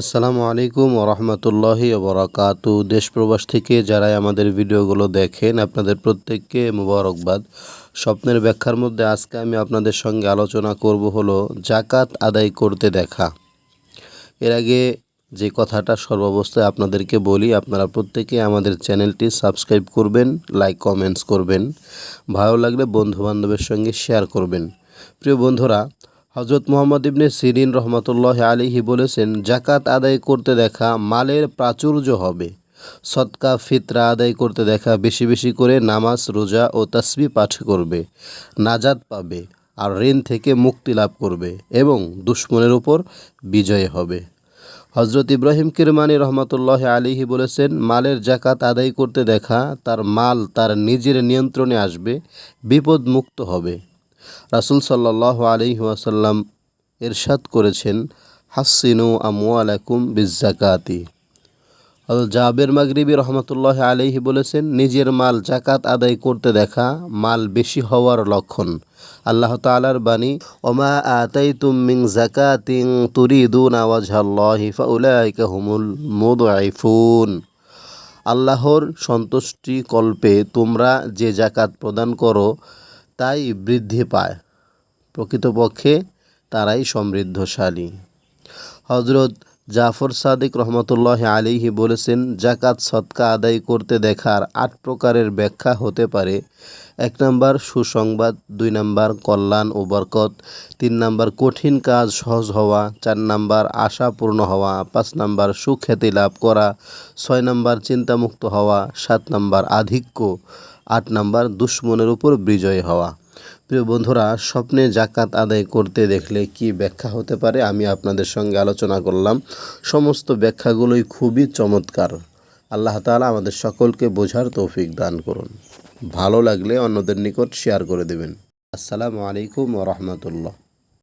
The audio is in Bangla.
আসসালামু আলাইকুম ওরহমতুল্লাহি বরাকাতু। দেশ প্রবাস থেকে যারাই আমাদের ভিডিওগুলো দেখেন, আপনাদের প্রত্যেককে মুবারকবাদ। স্বপ্নের ব্যাখ্যার মধ্যে আজকে আমি আপনাদের সঙ্গে আলোচনা করব হলো জাকাত আদায় করতে দেখা। এর আগে যে কথাটা সর্বাবস্থায় আপনাদেরকে বলি, আপনারা প্রত্যেকে আমাদের চ্যানেলটি সাবস্ক্রাইব করবেন, লাইক, কমেন্টস করবেন। ভালো লাগলে বন্ধুবান্ধবের সঙ্গে শেয়ার করবেন। প্রিয় বন্ধুরা হজরত মোহাম্মদ ইবনে সিরিন রহমতুল্লাহ আলিহি বলেছেন জাকাত আদায় করতে দেখা মালের প্রাচুর্য হবে। সৎকা ফিতরা আদায় করতে দেখা বেশি বেশি করে নামাজ, রোজা ও তসবি পাঠ করবে নাজাদ পাবে আর ঋণ থেকে মুক্তি লাভ করবে এবং দুশ্মনের উপর বিজয় হবে। হজরত ইব্রাহিম কিরমানি রহমতুল্লাহ আলিহি বলেছেন, মালের জাকাত আদায় করতে দেখা তার মাল তার নিজের নিয়ন্ত্রণে আসবে বিপদ মুক্ত হবে। রাসুল সাল্লাহ আলি ওয়াসাল্লাম এরশাদ করেছেন হাসিনু আমু আলাকুম বিজাকাতি জাবের মাগরিবি রহমতুল্লাহ আলিহি বলেছেন, নিজের মাল জাকাত আদায় করতে দেখা মাল বেশি হওয়ার লক্ষণ। আল্লাহ তালার বাণী, ওমা আতাই তুমিং জাকাতিং তুরিদুন হুমুল মুদাইফুন আল্লাহর সন্তুষ্টি কল্পে তোমরা যে জাকাত প্রদান করো তাই বৃদ্ধি পায়। প্রকৃতপক্ষে তারাই সমৃদ্ধশালী। হজরত জাফর সাদিক রহমতুল্লাহ আলিহি বলেছেন জাকাত সৎকা আদায় করতে দেখার আট প্রকারের ব্যাখ্যা হতে পারে। এক নম্বর সুসংবাদ, দুই নম্বর কল্যাণ ও বরকত, তিন নম্বর কঠিন কাজ সহজ হওয়া, চার নম্বর আশা পূর্ণ হওয়া, পাঁচ নম্বর সুখ্যাতি লাভ করা, ছয় নম্বর চিন্তামুক্ত হওয়া, সাত নম্বর আধিক্য। আট নাম্বার, দুশ্মনের উপর বিজয় হওয়া। প্রিয় বন্ধুরা, স্বপ্নে জাকাত আদায় করতে দেখলে কি ব্যাখ্যা হতে পারে? আমি আপনাদের সঙ্গে আলোচনা করলাম। সমস্ত ব্যাখ্যাগুলোই খুবই চমৎকার। আল্লাহ তালা আমাদের সকলকে বোঝার তৌফিক দান করুন। ভালো লাগলে অন্যদের নিকট শেয়ার করে দেবেন। আসসালামু আলাইকুম রহমতুল্লাহ।